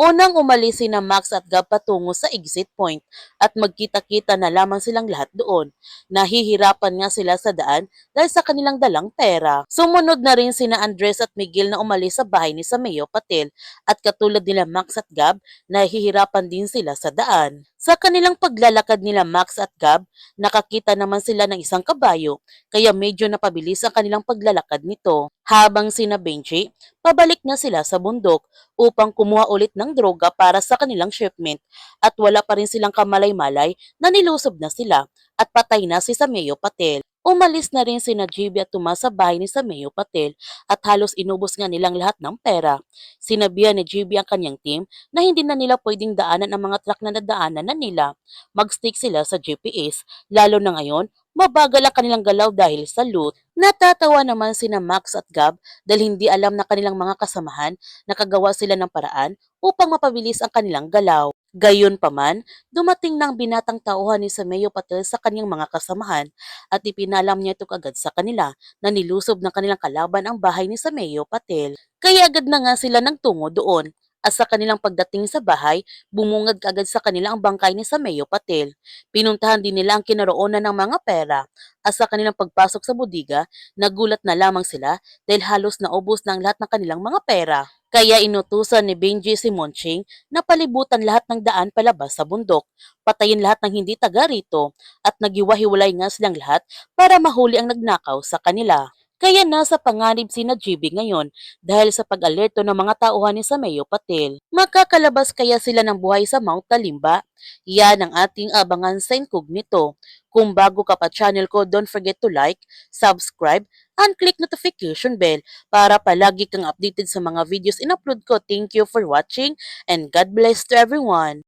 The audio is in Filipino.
Unang umalis sina Max at Gab patungo sa exit point at magkita-kita na lamang silang lahat doon. Nahihirapan nga sila sa daan dahil sa kanilang dalang pera. Sumunod na rin sina Andres at Miguel na umalis sa bahay ni Sameo Patel at katulad nila Max at Gab, nahihirapan din sila sa daan. Sa kanilang paglalakad nila Max at Gab, nakakita naman sila ng isang kabayo kaya medyo napabilis ang kanilang paglalakad nito. Habang sina Benji, pabalik na sila sa bundok upang kumuha ulit ng droga para sa kanilang shipment at wala pa rin silang kamalay-malay na nilusob na sila at patay na si Sameo Patel. Umalis na rin sina GB at Tomas sa bahay ni Sameo Patel at halos inubos nga nilang lahat ng pera. Sinabihan ni GB ang kanyang team na hindi na nila pwedeng daanan ang mga truck na nadaanan na nila. Mag-stick sila sa GPS, lalo na ngayon, mabagal ang kanilang galaw dahil sa loot. Natatawa naman sina Max at Gab dahil hindi alam na kanilang mga kasamahan nakagawa sila ng paraan upang mapabilis ang kanilang galaw. Gayon pa man, dumating ang binatang tauhan ni Sameo Patel sa kanyang mga kasamahan at ipinalam niya ito agad sa kanila na nilusob ng kanilang kalaban ang bahay ni Sameo Patel. Kaya agad na nga sila nagtungo doon. At sa kanilang pagdating sa bahay, bumungad kaagad sa kanila ang bangkay ni Sameo Patel. Pinuntahan din nila ang kinaroonan ng mga pera. At sa kanilang pagpasok sa budiga, nagulat na lamang sila dahil halos naubos na ang lahat ng kanilang mga pera. Kaya inutusan ni Benji si Monching na palibutan lahat ng daan palabas sa bundok, patayin lahat ng hindi taga rito, at nagiwahiwalay nga silang lahat para mahuli ang nagnakaw sa kanila. Kaya nasa panganib si GB ngayon dahil sa pag-alerto ng mga tauhan ni Sameo Patel. Makakalabas kaya sila ng buhay sa Mount Talimba? Yan ang ating abangan sa incognito. Kung bago ka pa channel ko, don't forget to like, subscribe, and click notification bell para palagi kang updated sa mga videos in-upload ko. Thank you for watching and God bless to everyone.